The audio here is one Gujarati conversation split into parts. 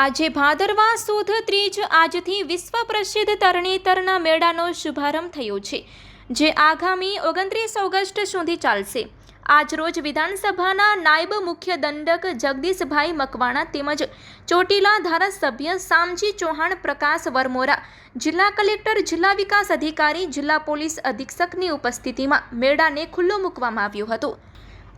આજે ભાદરવા સુદ ત્રીજ આજથી વિશ્વ પ્રસિદ્ધ તરણેતરના મેળાનો શુભારંભ થયો છે, જે આગામી ઓગણત્રીસ ઓગસ્ટ સુધી ચાલશે. આજરોજ વિધાનસભાના નાયબ મુખ્ય દંડક જગદીશભાઈ મકવાણા તેમજ ચોટીલા ધારાસભ્ય સામજી ચૌહાણ પ્રકાશ વરમોરા, જિલ્લા કલેક્ટર, જિલ્લા વિકાસ અધિકારી, જિલ્લા પોલીસ અધિક્ષકની ઉપસ્થિતિમાં મેળાને ખુલ્લો મૂકવામાં આવ્યો હતો.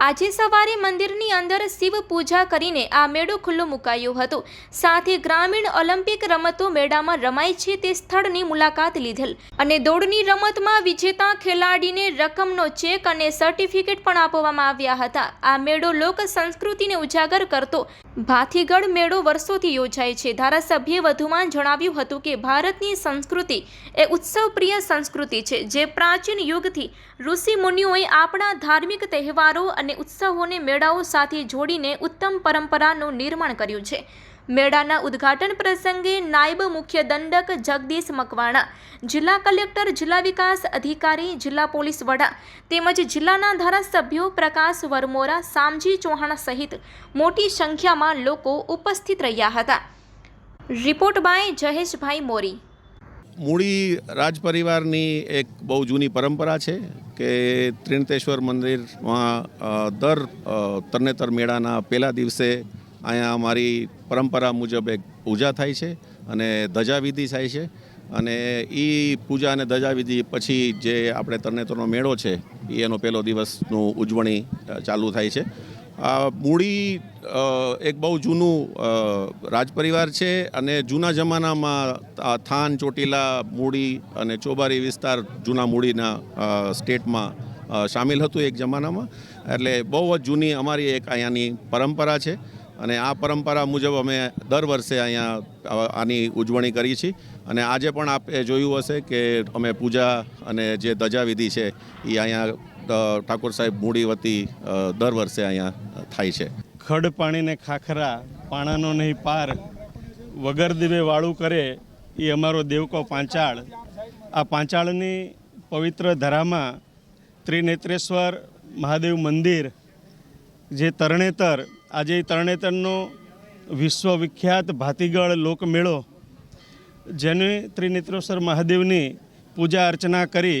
આજે સવારે મંદિરની અંદર શિવ પૂજા કરીને આ મેળો ખુલ્લો મુકાયો હતો. સાથે ગ્રામીણ ઓલિમ્પિક રમતો મેળામાં રમાય છે તે સ્થળની મુલાકાત લીધેલ. અને દોડની રમતમાં વિજેતા ખેલાડીને રકમનો ચેક અને સર્ટિફિકેટ પણ આપવામાં આવ્યા હતા. આ મેળો લોક સંસ્કૃતિને ઉજાગર કરતો. ભાથીગઢ મેળો વર્ષોથી યોજાય છે. ધારાસભ્યે વધુમાં જણાવ્યું હતું કે ભારતની સંસ્કૃતિ એ ઉત્સવપ્રિય સંસ્કૃતિ છે. જે પ્રાચીન યુગથી ઋષિ મુનિઓએ આપણા ધાર્મિક તહેવારો અને ઉત્સવોને મેળાઓ સાથે જોડીને ઉત્તમ પરંપરાનું નિર્માણ કર્યું છે. મેળાના ઉદ્ઘાટન પ્રસંગે નાયબ મુખ્ય દંડક જગદીશ મકવાણા, જિલ્લા કલેક્ટર, જિલ્લા વિકાસ અધિકારી, જિલ્લા પોલીસ વડા તેમજ જિલ્લાના ધારાસભ્યો પ્રકાશ વરમોરા, સામજી ચૌહાણ સહિત મોટી સંખ્યામાં લોકો ઉપસ્થિત રહ્યા હતા. Report by Jaheshbhai Mori. Muli રાજ પરિવારની એક બહુ જૂની પરંપરા છે કે ત્રિણતેશ્વર મંદિરમાં દર તરણેતર મેળાના પહેલા દિવસે અહીંયા અમારી પરંપરા મુજબ એક પૂજા થાય છે અને ધજાવિધિ થાય છે. અને એ પૂજા અને ધજાવિધિ પછી જે આપણે તરણેતરનો મેળો છે એ એનો પહેલો દિવસનું ઉજવણી ચાલુ થાય છે. આ મૂડી એક બહુ જૂનું રાજપરિવાર છે અને જૂના જમાનામાં થાન, ચોટીલા, મૂડી અને ચોબારી વિસ્તાર જૂના મૂડીના સ્ટેટમાં સામેલ હતું એક જમાનામાં. એટલે બહુ જ જૂની અમારી એક અહીંયાની પરંપરા છે અને આ પરંપરા મુજબ અમે દર વર્ષે અહીંયા આની ઉજવણી કરી છીએ. અને આજે પણ આપે જોયું હશે કે અમે પૂજા અને જે ધજાવિધિ છે એ અહીંયા ઠાકોર સાહેબ મૂડી વતી દર વર્ષે અહીંયા થાય છે. ખડ પાણીને ખાખરા, પાણાનો નહીં પાર, વગર દીવે વાળું કરે, એ અમારો દેવકો પાંચાળ. આ પાંચાળની પવિત્ર ધરામાં ત્રિનેત્રેશ્વર મહાદેવ મંદિર, જે તરણેતર, આજે તરણેતરનો વિશ્વવિખ્યાત ભાતીગળ લોકમેળો, જેને ત્રિનેત્રેશ્વર મહાદેવની પૂજા અર્ચના કરી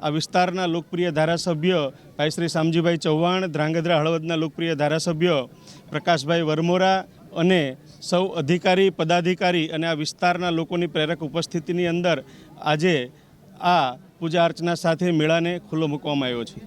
આ વિસ્તારના લોકપ્રિય ધારાસભ્ય ભાઈ શ્રી શામજીભાઈ ચૌહાણ, ધ્રાંગધ્રા હળવદના લોકપ્રિય ધારાસભ્ય પ્રકાશભાઈ વરમોરા અને સૌ અધિકારી, પદાધિકારી અને આ વિસ્તારના લોકોની પ્રેરક ઉપસ્થિતિની અંદર આજે આ પૂજા અર્ચના સાથે મેળાને ખુલ્લો મૂકવામાં આવ્યો છે.